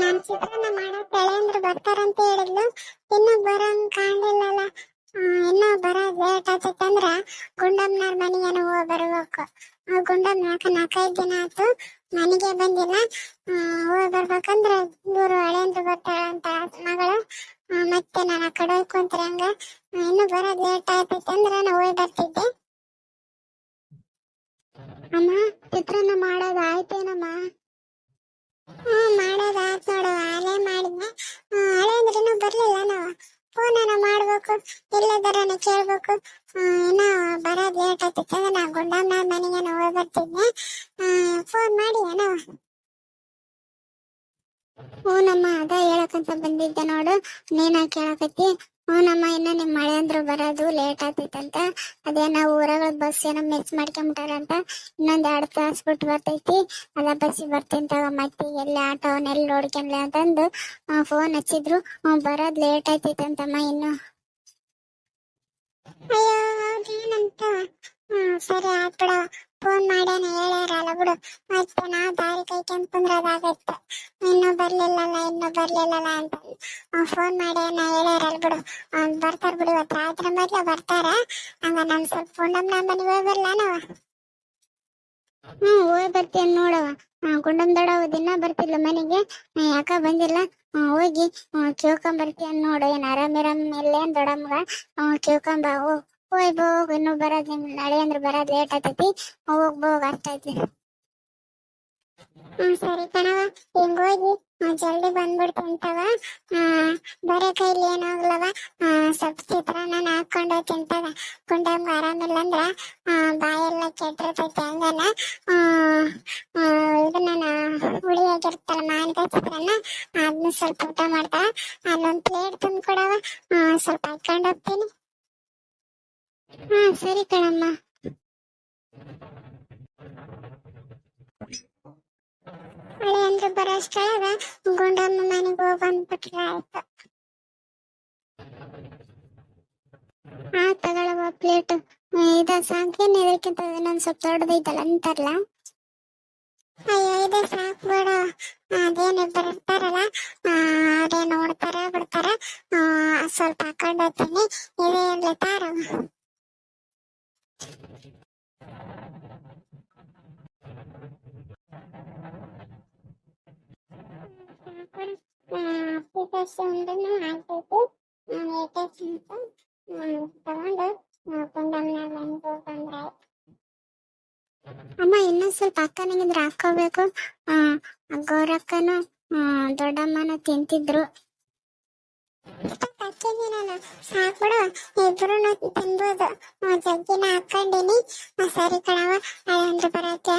ನಾನ್ ಚಿತ್ರಾನ್ನ ಮಾಡೋ ಅಂದ್ರೆ ಬರ್ತಾರಂತ ಹೇಳಿದ್ಲು. ಇನ್ನು ಬರಂಗ್ ಕಾಣಲಿಲ್ಲಲ್ಲ. ಇನ್ನೂ ಬರೋದ್ ಲೇಟ್ ಆತಂದ್ರ ಗುಂಡಮ್ಮನವ್ರ ಮನೆಗೇನು ಹೋಗಿ ಬರ್ಬೇಕು. ಗುಂಡಮ್ಮ ಯಾಕ ನಾಲ್ಕೈದು ದಿನ ಆಯ್ತು. ಮನೆಗೆ ಬಂದಿಲ್ಲ. ಹೋಗಿ ಬರ್ಬೇಕಂದ್ರ ಇವ್ರು ಹಳೇಂದ್ರ ಬರ್ತಾಳಂತ ಮಗಳು. ಮತ್ತೆ ನಾನು ಆ ಕಡೆ ಹೋಗ್ಕೊಂತ್ರಿ ಹಂಗ. ಇನ್ನು ಬರೋದ್ ಲೇಟ್ ಆಯ್ತೈತೆ ಅಂದ್ರ ನಾ ಹೋಗಿ ಬರ್ತಿದ್ದೆ. ಅಮ್ಮ, ಚಿತ್ರಾನ್ನ ಮಾಡೋದು ಆಯ್ತೇನಮ್ಮ? ಹ್ಮ್, ಮಾಡೋದು ಆಯ್ತು ನೋಡು ಅಲ್ಲೇ ಮಾಡಿದ್ನೆ. ಹಳೆ ಅಂದ್ರೆ ಇನ್ನೂ ಬರ್ಲಿಲ್ಲ ನಾವು. ಫೋನ್ ಮಾಡ್ಬೇಕು ಎಲ್ಲದರನ ಕೇಳ್ಬೇಕು. ಇನ್ನೂ ಬರೋದ್ ಲೇಟ್ ಆಗ್ತಿತ್ತು ಅಂದ್ರೆ ನಾ ಗುಂಡಮ್ಮನ ಮನೆಗೆ ಹೋಗಿ ಬರ್ತಿದ್ದೆ ಫೋನ್ ಮಾಡಿ ಏನೋ ಹ್ಞೂನಮ್ಮ ಅದ ಹೇಳಕಂತ ಬಂದಿದ್ದೆ ನೋಡು, ನೀನ ಕೇಳಕತ್ತಿ. ಹ್ಞೂನಮ್ಮ ಇನ್ನ ನಿಮ್ ಮಳೆ ಅಂದ್ರು ಬರೋದು ಲೇಟ್ ಆಗ್ತೈತಂತ. ನಾವು ಊರಾಗ ಬಸ್ ಏನೋ ಮಿಸ್ ಮಾಡ್ಕೊಂಬಿಟ್ಟಾರಂತ. ಇನ್ನೊಂದ್ ಎರಡ್ ತಾಸ್ ಬಿಟ್ಟು ಬರ್ತೈತಿ. ಅದ ಬಸ್ಸಿಗೆ ಬರ್ತೀನಿ ತಗೋ ಮತ್ತೆ ಎಲ್ಲಿ ಆಟೋ ಎಲ್ಲಿ ನೋಡ್ಕೊಂಡ್ಲೆ ಅಂತಂದು ಫೋನ್ ಹಚ್ಚಿದ್ರು. ಹ್ಮ್, ಬರೋದ್ ಲೇಟ್ ಆಯ್ತೈತಂತಮ್ಮ ಇನ್ನು. ಅಯ್ಯೋ ಹೌದೇನಂತ ಹ್ಮ್ ಸರಿ ಆಯ್ತು ಫೋನ್ ಮಾಡ್ಯಾನ ಹೇಳ್ಯಾರಲ್ಲ ಬಿಡು. ಮತ್ತೆ ನಾವು ದಾರಿ ಕೈಕೊಂಡ್ ಕುಂದ್ರದಾಗತ್ತ ಇನ್ನು ಬರ್ಲಿಲ್ಲಲ್ಲ ಇನ್ನು ಬರ್ಲಿಲ್ಲಲ್ಲ ಅಂತ ಫೋನ್ ಮಾಡ್ಯಾನ ಹೇಳ್ಯಾರಲ್ಲ ಬಿಡು. ಬರ್ತಾರ ಬಿಡು ಇವತ್ತು ರಾತ್ರಿ ಮೊದ್ಲು ಬರ್ತಾರ. ಹಂಗ ನಮ್ ಸ್ವಲ್ಪ ಗುಂಡಮ್ಮನ ಮನೆಗೆ ಹೋಗಿ ಬರ್ಲ ನಾವು? ಹ್ಮ್, ಹೋಗಿ ಬರ್ತೀನಿ ನೋಡವ ಗುಂಡಮ್ ದೊಡ್ಡವ ದಿನ ಬರ್ತಿಲ್ಲ ಮನೆಗೆ. ಯಾಕ ಬಂದಿಲ್ಲ? ಹೋಗಿ ಕೇಳ್ಕೊಂಡ್ ಬರ್ತೀಯ ನೋಡು. ಏನ್ ಆರಾಮ್ ಇರಾಮ್ ಇಲ್ಲೇನ್ ದೊಡ್ಡಮ್ಮಗ? ಕೇಳ್ಕೊಂಬ ಹೋಗ್. ಹೋಗ್ ಇನ್ನು ಬರೋದ್ ನಿಮ್ ನಾಳೆ ಅಂದ್ರೆ ಬರೋದ್ ಲೇಟ್ ಆತೈತಿ ಹೋಗ್ ಹೋಗ್ ಅರ್ಥ ಐತಿ ಹ್ಮ್ ಸರಿ ಕಣವ ಹಿಂಗ್ ಹೋಗಿ ಆ, ಜಲ್ದಿ ಬಂದ್ಬಿಡ್ತಂತವ ಬರೇ ಕೈಲಿ ಏನಾಗ್ಲವ ಸ್ವಲ್ಪ ಚಿತ್ರಾನ್ನ ಹಾಕೊಂಡು ತಿಂತವ ಗುಂಡಮ್ಗ ಆರಾಮಿಲ್ಲ ಅಂದ್ರ ಬಾಯೆಲ್ಲ ಕೆಟ್ಟಿರ್ತೈತಿ ಹಂಗನ. ಇದನ್ನ ಹುಳಿ ಆಗಿರ್ತಲ್ಲ ಮಾವಿನಕಾಯಿ ಚಿತ್ರಾನ್ನ ಅದನ್ನ ಸ್ವಲ್ಪ ಊಟ ಮಾಡ್ತಾವ. ಅಲ್ಲೊಂದ್ ಪ್ಲೇಟ್ ತಂದು ಕೊಡವ ಸ್ವಲ್ಪ ಹಾಕೊಂಡು ಹೋಗ್ತೀನಿ. ಹಾ ಸರಿ ಕಣಮ್ಮ. ಹಳೆ ಅಂದ್ರೆ ಬರೋಷ್ಟ್ರೊಳಗ ಗುಂಡಮ್ಮ ಮನೆಗೆ ಹೋಗಿ ಬಂದ್ಬಿಟ್ರೆ ಆಯ್ತು. ಹಾ ತಗೊಳವ ಪ್ಲೇಟ್ ಇದ ಸಾಕೇನ್ ಇದಕ್ಕಿಂತ ಇನ್ನೊಂದ್ ಸ್ವಲ್ಪ ದೊಡ್ಡದೈತಲ್ಲ ಅಂತಾರಲ್ಲ? ಅಯ್ಯೋ ಇದೆ ಸಾಕು ಬೇಡ. ಅದೇನು ಬರ್ತಾರಲ್ಲ ಅದೇ ನೋಡ್ತಾರ ಬಿಡ್ತಾರ? ಆ, ಸ್ವಲ್ಪ ಹಾಕೊಂಡು ಹೋಗ್ತೀನಿ. ಇದೇ ಇರ್ಲಿ ತಾರ ಅಮ್ಮ ಇನ್ನೊಂದ್ ಸ್ವಲ್ಪ ಅಕ್ಕನಿಗಿದ್ರೆ ಹಾಕೋಬೇಕು ಆ ಗೌರಕ್ಕನು ದೊಡ್ಡಮ್ಮನ ತಿಂತಿದ್ರು ನಾನು. ಸಾಕ್ಬಿಡು. ಇಬ್ರು ತಿನ್ಬೋದು. ಜಗ್ಗಿನ ಹಾಕೊಂಡಿನಿ. ಸರಿ ಕಣವ ಅಂದ್ರೆ ಬರಕ್ಕೆ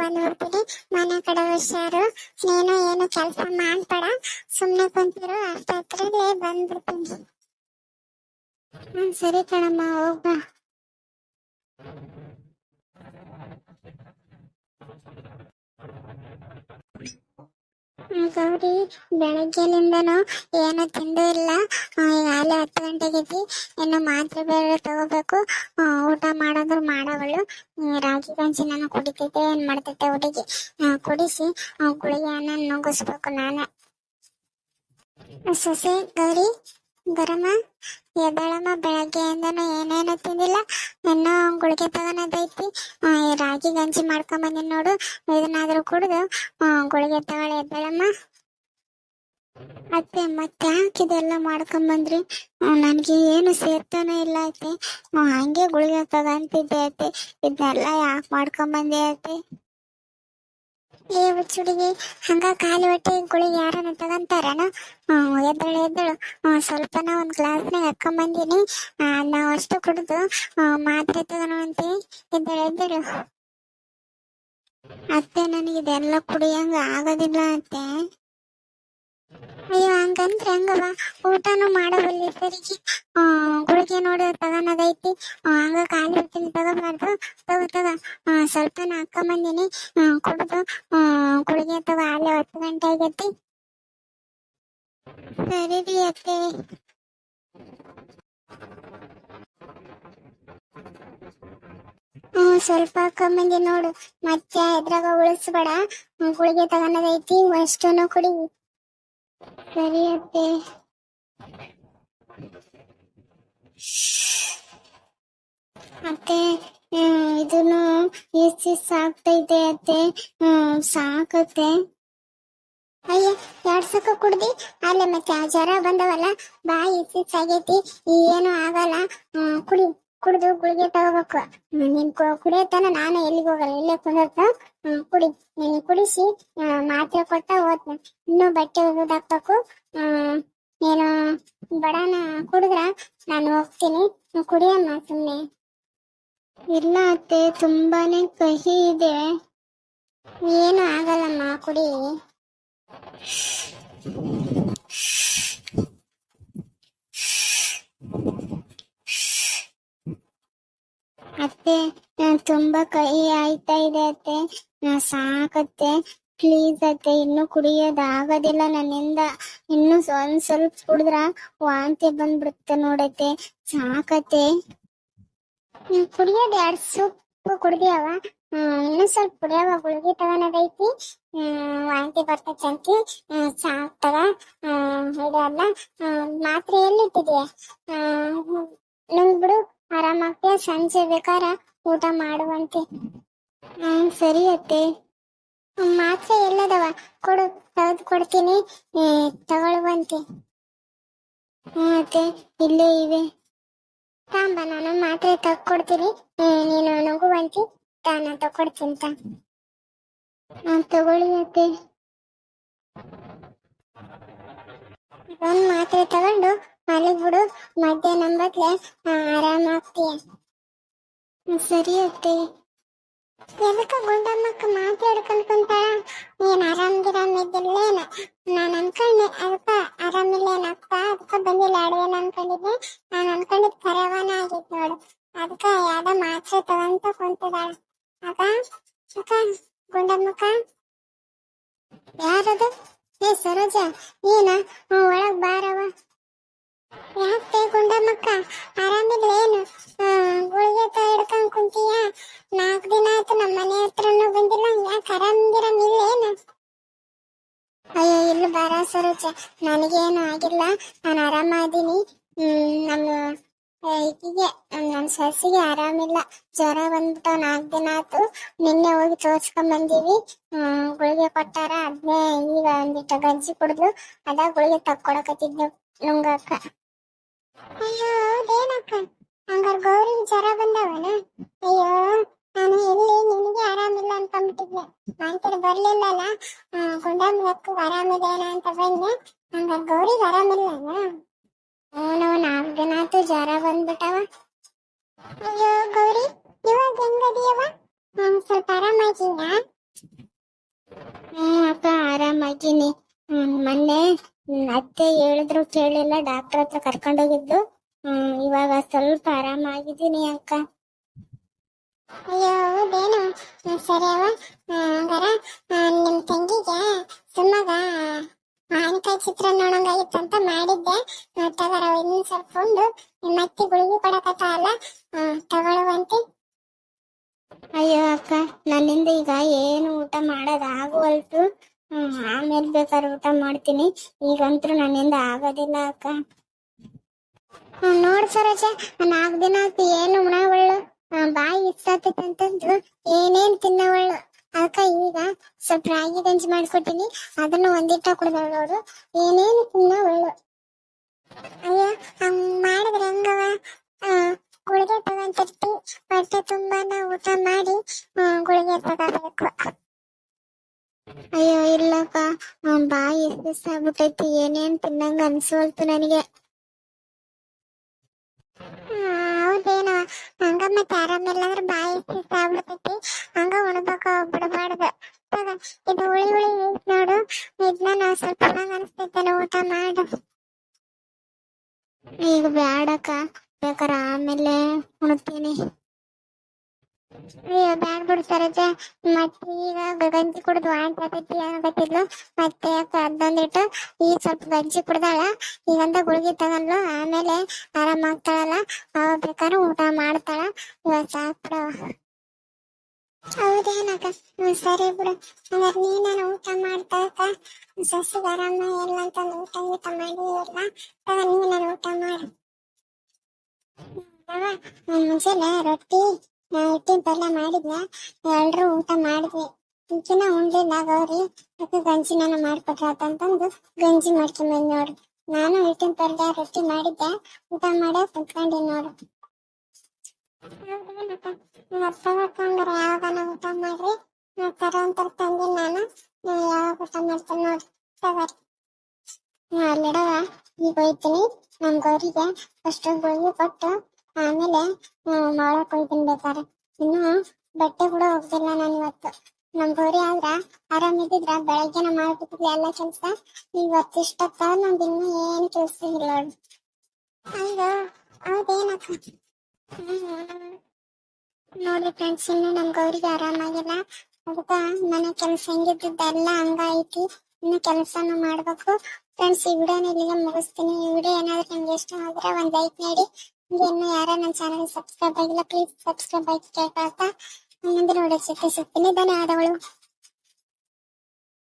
ಬಂದ್ಬಿಡ್ತೀನಿ ಮನೆ ಕಡೆ ಹುಷಾರು. ನೀನು ಏನು ಕೆಲಸ ಮಾಡ್ಬೇಡ. ಸುಮ್ನೆ ಕುಂತಿರು. ಅಷ್ಟೊತ್ತರಲ್ಲೇ ಬಂದ್ಬಿಡ್ತೀನಿ. ಸರಿ ಕಣಮ್ಮ, ಹೋಗ್ಬಾ. ಗೌರಿ ಬೆಳಗ್ಗೆಲಿಂದನು ಏನು ತಿಂದು ಇಲ್ಲ. ಆ, ಈಗಾಗಲೇ ಹತ್ತು ಗಂಟೆಗೈತಿ ಇನ್ನು ಮಾತ್ರೆ ಬೇರೆ ತಗೋಬೇಕು. ಊಟ ಮಾಡೋದ್ರು ಮಾಡವಳು. ರಾಗಿ ಗಂಜಿ ನಾನು ಕುಡಿತೈತೆ ಏನ್ ಮಾಡ್ತೈತೆ ಹುಡುಗಿ? ಕುಡಿಸಿ ಗುಳಿಗೆಯನ್ನ ನುಗ್ಗಿಸ್ಬೇಕು ನಾನೇ. ಸೊಸೆ ಗೌರಿ ಗರಮ ಎದ್ದಳಮ್ಮ ಬೆಳಗ್ಗೆಯಿಂದನು ಏನೇನು ತಿಂದಿಲ್ಲ. ಇನ್ನೂ ಗುಳಿಗೆ ರಾಗಿ ಗಂಜಿ ಮಾಡ್ಕೊಂಬಂದಿನಿ ನೋಡು ಇದನ್ನಾದ್ರೂ ಕುಡಿದು ಗುಳಿಗೆ ತಗೊಳ್ಳಿ ಎದ್ದಳಮ್ಮ. ಅತ್ತೆ ಮತ್ತೆ ಯಾಕೆ ಇದೆಲ್ಲ ಮಾಡ್ಕೊಂಬಂದ್ರಿ ನನಗೆ ಏನು ಸೇರ್ತಾನೆ ಇಲ್ಲ ಆ, ಹಂಗೆ ಗುಳಿಗೆ ತಗೊಂತಿದ್ದೆ ಐತೆ ಇದನ್ನೆಲ್ಲ ಯಾಕೆ ಮಾಡ್ಕೊಂಬಂದೆ ಐತೆ ಏ ಹುಚ್ಚುಡಿಗೆ ಹಂಗ ಖಾಲಿ ಹೊಟ್ಟೆ ಗುಳಿಗೆ ಯಾರನ್ನ ತಗೊಂತಾರನ? ಎದ್ದಳು ಎದ್ದಳು. ಸ್ವಲ್ಪನ ಒಂದ್ ಗ್ಲಾಸ್ನಾಗ ಹಾಕೊಂಬಂದಿನಿ ನಾವು ಅಷ್ಟು ಕುಡಿದು ಮಾತ್ರೆ ತಗೋಣಂತೆ ಎದ್ದಳು ಎದ್ದಳು. ಅತ್ತೆ ನನಗೆ ಇದೆಲ್ಲ ಕುಡಿಯಂಗ ಆಗೋದಿಲ್ಲ ಅತ್ತೆ. ಅಯ್ಯೋ ಹಂಗಂದ್ರೆ ಹಂಗವ ಊಟನು ಮಾಡಬಲ್ಲಿ ಸರಿಗೆ? ಗುಳಿಗೆ ನೋಡಿ ತಗೋಣದೈತಿ ಆ, ಹಂಗ ಖಾಲಿ ಹೊತ್ತಿನ ತಗೋಬಾರ್ದು ತಗೋ ತಗೋ. ಸ್ವಲ್ಪ ಸ್ವಲ್ಪನ ಹಾಕೊಂಬಂದಿನಿ. ಕುಡಿದು. ಗುಳಿಗೆ ತಗೋ ಅಲ್ಲೇ ಹತ್ತು ಗಂಟೆ ಆಗೈತಿ. ಸರಿ ರೀ ಅತ್ತೆ. ಸ್ವಲ್ಪ ಕಮ್ಮಿಗೆ ನೋಡು. ಮತ್ತೆ ಇದ್ರಾಗ ಉಳಿಸ್ಬೇಡ. ಗುಳಿಗೆ ತಗೊಂಡೈತಿ ಅಷ್ಟನ್ನು ಕುಡಿ. ಸರಿ ಅತ್ತೆ ಅತ್ತೆ ಇದನ್ನು ಎಷ್ಟು ಸಾಕ್ತೈತೆ ಅತ್ತೆ? ಸಾಕತ್ತೆ. ಅಯ್ಯ, ಎರಡ್ ಸಕ ಕುಡ್ದಿ. ಅಲ್ಲೇ ಮತ್ತೆ ಜ್ವರ ಬಂದವಲ್ಲ, ಬಾಯಿ ಇಸ್ ಆಗೈತಿ? ಏನು ಆಗಲ್ಲ. ಕುಡಿ. ಕುಡ್ದು ಗುಳಿಗೆ ತಗೋಬೇಕು. ನೀನ್ ಕುಡಿಯತನ ನಾನು ಎಲ್ಲಿಗೆ ಹೋಗಲ್ಲ, ಇಲ್ಲೇ ಕುಂದಿರ್ತ ಕುಡಿ. ನೀನ್ ಕುಡಿಸಿ ಮಾತ್ರೆ ಕೊಟ್ಟ ಹೋದ್ನ. ಇನ್ನೂ ಬಟ್ಟೆ ಹ್ಮ್ ನೀನು ಬಡನ ಕುಡಿದ್ರ, ನಾನು ಹೋಗ್ತೀನಿ. ಕುಡಿಯಮ್ಮ ಸುಮ್ಮನೆ ಇಲ್ಲ ಅತ್ತೆ, ತುಂಬಾನೇ ಕಹಿ ಇದೆ. ಏನು ಆಗಲ್ಲಮ್ಮ, ಕುಡಿ. ಅತ್ತೆ ತುಂಬಾ ಕೈ ಆಯ್ತಾ ಇದೆ ಅತ್ತೆ. ಸಾಕತ್ತೆ ಪ್ಲೀಸ್ ಅತ್ತೆ. ಇನ್ನು ಕುಡಿಯೋದ್ ಆಗೋದಿಲ್ಲ ನನ್ನಿಂದ. ಇನ್ನು ಒಂದ್ ಸ್ವಲ್ಪ ಕುಡಿದ್ರ ವಾಂತಿ ಬಂದ್ಬಿಡುತ್ತೆ ನೋಡತ್ತೆ. ಸಾಕತ್ತೆ ಕುಡಿಯೋದ್ ಎರಡ್ ಸೂಪ್ ಕುಡ್ದಿಯವ ಇನ್ನೂ ಸ್ವಲ್ಪ ಕುಡಿಯವ ಗುಳಿಗೆ ತಗೊಳದೈತಿ ವಾಂತಿ ಬರ್ತಕ್ಕಂತಿ ಸಾಕ್ ತಗ ಹ್ಮ್ ಮಾತ್ರೆ ಎಲ್ಲಿಟ್ಟಿದ್ಯಾ? ನಂಗ್ ಬಿಡು ಆರಾಮಾಗ್ತೀಯ ಸಂಜೆ ಬೇಕಾರ ಊಟ ಮಾಡುವಂತೆ. ಸರಿ ಅತ್ತೆ. ಮಾತ್ರ ಎಲ್ಲದವ? ಕೊಡು, ತೆಗೆದು ಕೊಡ್ತೀನಿ. ತಗೊಳ್ಳುವಂತೆ. ಅತ್ತೆ, ಇಲ್ಲೇ ಇವೆ. ತಾಂಬ, ನಾನು ಮಾತ್ರೆ ತಗೊಡ್ತೀನಿ ನೀನು ನಗುವಂತಿ, ತಾನ ತಗೊಡ್ತೀನಿ ತಗೊಳ್ಳಿ ಅತ್ತೆ. ಒಂದ್ ಮಾತ್ರೆ ತಗೊಂಡು ಮಲಗ್ಬಿಡು. ಮಧ್ಯಾಹ್ನ ಬದ್ಲೆ ಆರಾಮಾಗ್ತೀಯ? ಸರಿ ಅತ್ತೆ. ಎದಕ್ಕ ಗುಂಡಮ್ಮಕ್ಕ ಮಾತಾಡ್ಕೊಂಡ್ಕೊಂತಾಳ ನೀನ್ ಕುಂತಾಳ? ಏನ್ ಆರಾಮ್ಗಿರಾಮ್ ಇದ್ದಿಲ್ಲೇನ ನಾನ್ ಅನ್ಕೊಂಡೆ ಅದಕ್ಕ ಆರಾಮಿಲ್ಲೇನಪ್ಪ ಅದಕ್ಕ ಬಂದಿಲ್ಲ, ಅಡುಗೆನ ಅನ್ಕೊಂಡಿದ್ದೆ. ನಾನ್ ಅನ್ಕೊಂಡಿದ್ ಕರವನ ಆಗಿತ್ ನೋಡು. ಅದಕ್ಕ ಯಾವ್ದ ಮಾತ್ರೆ ತಗೊಂತ ಕುಂತಿದಾಳ ಅಕ್ಕ ಅಕ್ಕ, ಗುಂಡಮ್ಮಕ್ಕ? ಯಾರದು? ಏ, ಸರೋಜ ನೀನ ಒಳಗ್ ಬಾರವ ಯಾಕೆ ಗುಂಡಮ್ಮಕ್ಕ? ಆರಾಮಿಲ್ಲೇನು? ಸರೋಜ, ನನಗೇನು ಆಗಿಲ್ಲ. ನಾನು ಆರಾಮಾದೀನಿ. ನಮ್ಮ ಈಗಿಗೆ ನನ್ನ ಸಸಿಗೆ ಆರಾಮಿಲ್ಲ. ಜ್ವರ ಬಂದ್ಬಿಟ್ಟು ನಾಲ್ಕು ದಿನ ಆಯ್ತು. ನಿನ್ನೆ ಹೋಗಿ ತೋರಿಸ್ಕೊಂಡ್ ಬಂದೀವಿ. ಗುಳಿಗೆ ಕೊಟ್ಟಾರ. ಅದನ್ನೇ ಈಗ ಒಂದಿಟ್ಟು ಗಂಜಿ ಕುಡಿದು ಅದ ಗುಳಿಗೆ ತಕ್ಕೊಡಕತ್ತಿದ್ದೆ ನುಂಗಕ್ಕ. ಅಯ್ಯೋ ಹಂಗಾರ ಗೌರಿ ಜ್ವರ ಬಂದವನ? ಅಯ್ಯೋ ನಾನು ಎಲ್ಲಿ ನಿನಗೆ ಆರಾಮಿಲ್ಲ ಅನ್ಕೊಂಡ್ಬಿಟ್ಟಿದ್ದೆ ಬರಲಿಲ್ಲ ಅಲ್ಲ ಗುಂಡಮ್ಮ ಅಕ್ಕ ಆರಾಮಿದೇನ ಅಂತ ಬಂದೆ. ಹಂಗಾರ ಗೌರಿಗೆ ಅಲ್ಲ? ಅವನು ನಾಲ್ಕು ದಿನ ಆಯ್ತು ಜ್ವರ ಬಂದ್ಬಿಟ್ಟವ. ಅಯ್ಯೋ ಗೌರಿ, ಇವಾಗ ಹೆಂಗದಿಯವ ನಾನು ಸ್ವಲ್ಪ ಆರಾಮಾಗಿಲ್ಲ ಹ್ಮ್ ಅಕ್ಕ ಆರಾಮಾಗಿನಿ. ಮೊನ್ನೆ ಅತ್ತೆ ಹೇಳಿದ್ರು ಕೇಳಿಲ್ಲ, ಡಾಕ್ಟರ್ ಹತ್ರ ಕರ್ಕೊಂಡೋಗಿದ್ದು ಹ್ಮ್ ಇವಾಗ ಸ್ವಲ್ಪ ಆರಾಮಾಗಿದ್ದೀನಿ ಅಕ್ಕ ಅಯ್ಯೋ ಹೌದೇನು ಹ್ಮ್, ಸರಿ ಅವ ಹಂಗಾರ ನಿಮ್ ತಂಗಿಗೆ ಸುಮ್ಮಗ ಮಾವಿನಕಾಯಿ ಚಿತ್ರ ನೋಡಂಗಾಗಿತ್ತು ಅಂತ ಮಾಡಿದ್ದೆ. ತಗೋರ ಇನ್ನೊಂದ್ ಸ್ವಲ್ಪ ಉಂಡು. ಮತ್ತೆ ಗುಳಿಗೆ ಕೊಡಕತ್ತ ಅಲ್ಲ ತಗೊಳ್ಳುವಂತೆ ಅಯ್ಯೋ ಅಕ್ಕ ನನ್ನಿಂದ ಈಗ ಏನು ಊಟ ಮಾಡೋದ್ ಆಗುವಲ್ತು. ಆಮೇಲೆ ಬೇಕಾದ್ರೆ ಊಟ ಮಾಡ್ತೀನಿ. ಈಗಂತೂ ನನ್ನಿಂದ ಆಗೋದಿಲ್ಲ ಅಕ್ಕ. ನೋಡಿ ಸರೋಜ ನಾಲ್ಕು ದಿನ ಆಯ್ತು ಏನು ಉಣಗಳು ಬಾಯಿ ಇಸ್ಸಾತೈತೆ ಅಂತಂದು ಏನೇನ್ ತಿನ್ನವಳು? ಅದಕ್ಕ ಈಗ ಸ್ವಲ್ಪ ರಾಗಿ ಗಂಜಿ ಮಾಡ್ಕೊಟ್ಟಿನಿ ಅದನ್ನ ಒಂದಿಟ್ಟ ಕುಡ್ದವಳು ಅವರು ಏನೇನು ತಿನ್ನವಳು? ಅಯ್ಯೋ, ಹಂಗ್ ಮಾಡಿದ್ರೆ ಹೆಂಗವ? ಗುಳಿಗೆ ತಗೊಂತಿರ್ತಿ. ಹೊಟ್ಟೆ ತುಂಬಾನ ಊಟ ಮಾಡಿ ಗುಳಿಗೆ ತಗೋಬೇಕು. ಅಯ್ಯೋ, ಇಲ್ಲಪ್ಪ. ಬಾಯಿ ಇಸ್ಸಾಗ್ಬಿಟ್ಟೈತಿ ಏನೇನ್ ತಿನ್ನಂಗ ಅನ್ಸೋಲ್ತು ನನಗೆ. ಹೌದೇನ. ಹಂಗ ಮತ್ತೆ ಆರಾಮಿಲ್ಲ ಅಂದ್ರೆ ಬಾಯಿ ಆಗ್ಬಿಡ್ತೈತಿ. ಹಂಗ ಉಣಬೇಕ ಬಿಡಬಾರ್ದು. ಇದು ಹುಳಿ ಹುಳಿ ನೋಡು. ಇದನ್ನ ನಾವು ಸ್ವಲ್ಪ ಅನಿಸ್ತೈತಲ್ಲ ಊಟ ಮಾಡು. ಈಗ ಬ್ಯಾಡಕ್ಕ. ಬೇಕಾರ ಆಮೇಲೆ ಉಣ್ತೀನಿ. ಅಯ್ಯೋ, ಬ್ಯಾಡ್ ಬಿಡು ಸರೋಜ ಮತ್ತೆ ಈಗ ಗಂಜಿ ಕುಡಿದು ವಾಂತಿ ಆಗೈತಿ ಆಗತ್ತಿದ್ಲು ಮತ್ತೆ ಅದೊಂದಿಟ್ಟು ಈಗ ಸ್ವಲ್ಪ ಗಂಜಿ ಕುಡ್ದಾಳ. ಈಗಂತ ಗುಳಿಗೆ ತಗೊಂಡ್ಲು. ಆಮೇಲೆ ಆರಾಮಾಗ್ತಾಳಲ್ಲ ಅವ ಬೇಕಾದ್ರೆ ಊಟ ಮಾಡ್ತಾಳ. ಇವಾಗ ಸಾಕ್ಬಿಡವ ಹೌದೇನಕ್ಕ? ಸರಿ ಬಿಡು. ಹಂಗಾರೆ ನೀನಾನ ಊಟ ಮಾಡ್ತಾಕ ಸಸಿಗೆ ಆರಾಮ ಇಲ್ಲ ಅಂತಂದು ಊಟ ಗೀಟ ಮಾಡಿ ಇಲ್ಲ. ನೀ ನಾನು ಊಟ ಮಾಡು. ಮುಂಚೆನೆ ರೊಟ್ಟಿ. ಹಿಟ್ಟಿನ ಪಲ್ಯ ಮಾಡಿದ್ನ. ಎಲ್ರು ಊಟ ಮಾಡಿದ್ವಿ. ಇಂಚಿನ ಉಣ್ಲಿಲ್ಲ ಗೌರಿ. ಅದಕ್ಕೆ ಗಂಜಿ ನಾನು ಮಾಡ್ಕೊಟ್ರಾತಂತಂದು ಗಂಜಿ ಮಾಡ್ಕೊಂಬಂದ್ ನೋಡು. ನಾನು ಹಿಟ್ಟಿನ ಪಲ್ಯ ರೊಟ್ಟಿ ಮಾಡಿದ್ದೆ. ಊಟ ಮಾಡೇ ಕುತ್ಕೊಂಡಿ ನೋಡು. ತಗೊಂಡ್ರೆ ಯಾವಾಗನ ಊಟ ಮಾಡ್ರಿ? ತರೋ ಅಂತರ ನಾನು. ನಾವ್ ಯಾವಾಗ ಊಟ ಮಾಡ್ತೇನೆ ನೋಡಿ. ತಗೋರಿ ಅಲ್ಲಿಡವ? ಈಗ ಹೋಯ್ತೀನಿ. ನಮ್ ಗೌರಿಗೆ ಫಸ್ಟ್ ಗೋಧಿ ಕೊಟ್ಟು ಆಮೇಲೆ ಮಾಡಕ್ ಹೋಯ್ತೀನಿ ಬೇಕಾರೆ ಇನ್ನು ಬಟ್ಟೆ ಕೂಡ ಹೋಗ್ತಿಲ್ಲ ನಾನು ಇವತ್ತು ನಮ್ ಗೌರಿ ಆದ್ರ ಬೆಳಗ್ಗೆ ಬೆಳಗ್ಗೆನ ಮಾಡ್ಬಿಟ್ಟಿದ್ವಿ ಎಲ್ಲ ಕೆಲ್ಸ, ಇವತ್ತು ಇಷ್ಟಕ್ಕ ನಮ್ದು ಇನ್ನು ಏನು ಕೆಲ್ಸ ಇಲ್ಲ ಹೌದೇನಕ್ಕ ನೋಡ್ರಿ ಫ್ರೆಂಡ್ಸ್ ಇನ್ನು ನಮ್ ಗೌರಿಗೆ ಆರಾಮಾಗಿಲ್ಲ ಅದಕ್ಕ ಮನೆ ಕೆಲ್ಸ ಹೆಂಗಿದ್ದೆಲ್ಲ ಹಂಗೈತಿ ಇನ್ನು ಕೆಲಸನ ಮಾಡ್ಬೇಕು. ಫ್ರೆಂಡ್ಸ್ ಈ ವಿಡಿಯೋನ ಇಲ್ಲಿಗೆ ಮುಗಿಸ್ತೀನಿ. ಈ ವಿಡಿಯೋ ಏನಾದ್ರೂ ನಿಮ್ಗೆ ಇಷ್ಟ ಆದ್ರೆ ಒಂದ್ ಲೈಕ್ ನೀಡಿ ಹಂಗೆ ಇನ್ನು ಯಾರ ನನ್ನ ಚಾನಲ್ ಸಬ್ಸ್ಕ್ರೈಬ್ ಆಗಿಲ್ಲ ಪ್ಲೀಸ್ ಸಬ್ಸ್ಕ್ರೈಬ್ ಆಗಿ ಕೇಳ್ಕೊಳ್ತಾ. ಮುಂದಿನ ವಿಡಿಯೋ ಸಿಗ್ತೀನಿ ಧನ್ಯವಾದಗಳು.